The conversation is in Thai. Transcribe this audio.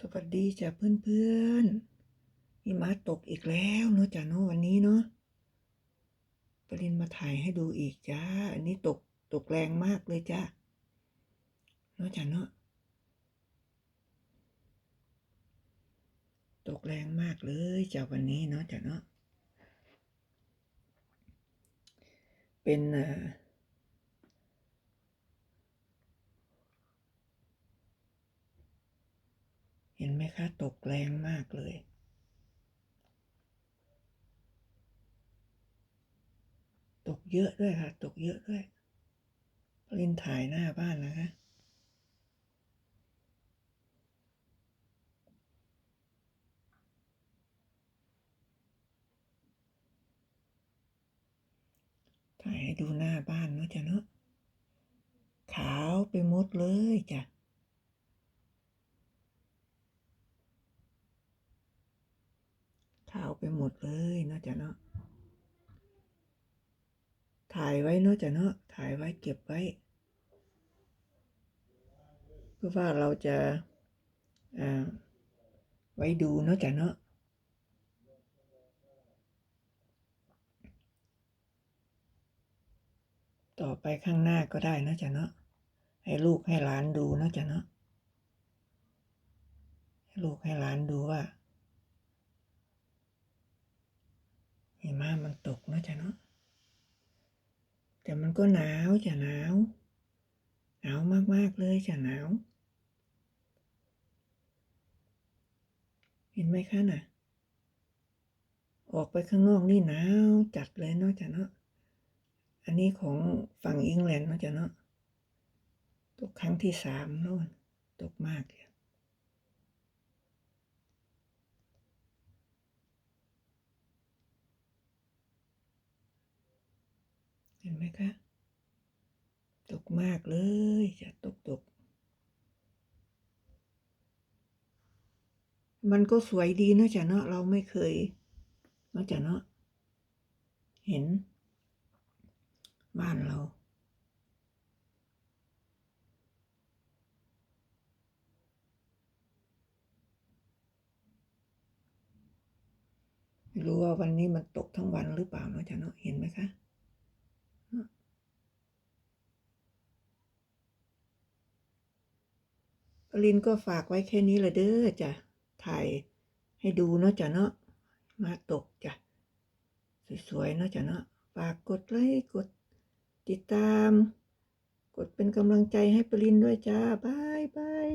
สวัสดีจ้ะเพื่อนๆหิมะตกอีกแล้วเนาะจ้ะเนาะวันนี้เนาะปรินมาถ่ายให้ดูอีกจ้า อันนี้ตกตกแรงมากเลยจ้าเนาะจ้ะเนาะตกแรงมากเลยจ้ะวันนี้เนาะจ้ะเนาะเป็นอ่อ เห็นไหม คะ ตกแรงมากเลยตกเยอะด้วยค่ะ ตกเยอะด้วยปรินถ่ายหน้าบ้านนะคะ ถ่ายให้ดูหน้าบ้านเนาะจ้ะเนาะขาวไปหมดเลยจ้ะ ขาวไปหม ดเลยเนาะจ้ะเนาะถ่ายไว้เนาะจ้ะเนาะถ่ายไว้เก็บไว้ เพื่อว่าเราจะอไว้ดูเนาะจ้ะเนาะต่อไปข้างหน้าก็ได้เนาะจ้ะเนาะ ให้ลูกให้หลานดูเนาะจ้ะเนาะ ให้ลูกให้หลานดูว่า หิมะมันตกนะจ้ะเนาะแต่มันก็หนาวจ้ะหนาว หนาวมากๆเลยจ้ะหนาว เห็นไหมคะน่ะ ออกไปข้างนอกนี่หนาวจัดเลยเนาะจ้ะเนาะอันนี้ของฝั่งอังกฤษเนาะจ้ะเนาะตกครั้งที่สามโน่นตกมากเลย ห็นไหมคะ ตกมากเลยจะตกตก มันก็สวยดีนะจ๊ะเนาะเราไม่เคยเนาะจ๊ะเนาะเห็น บ้านเราไม่รู้ว่าวันนี้มันตกทั้งวันหรือเปล่าเนาะจ๊ะเนาะเห็นไหมคะเนาะ ปรินก็ฝากไว้แค่นี้ละเด้อจ้ะ ถ่ายให้ดูเนาะจ้ะเนาะ มาตกจ้ะ สวยๆเนาะจ้ะเนาะ ฝากกดไลค์ กดติดตาม กดเป็นกำลังใจให้ปรินด้วยจ้าบายบาย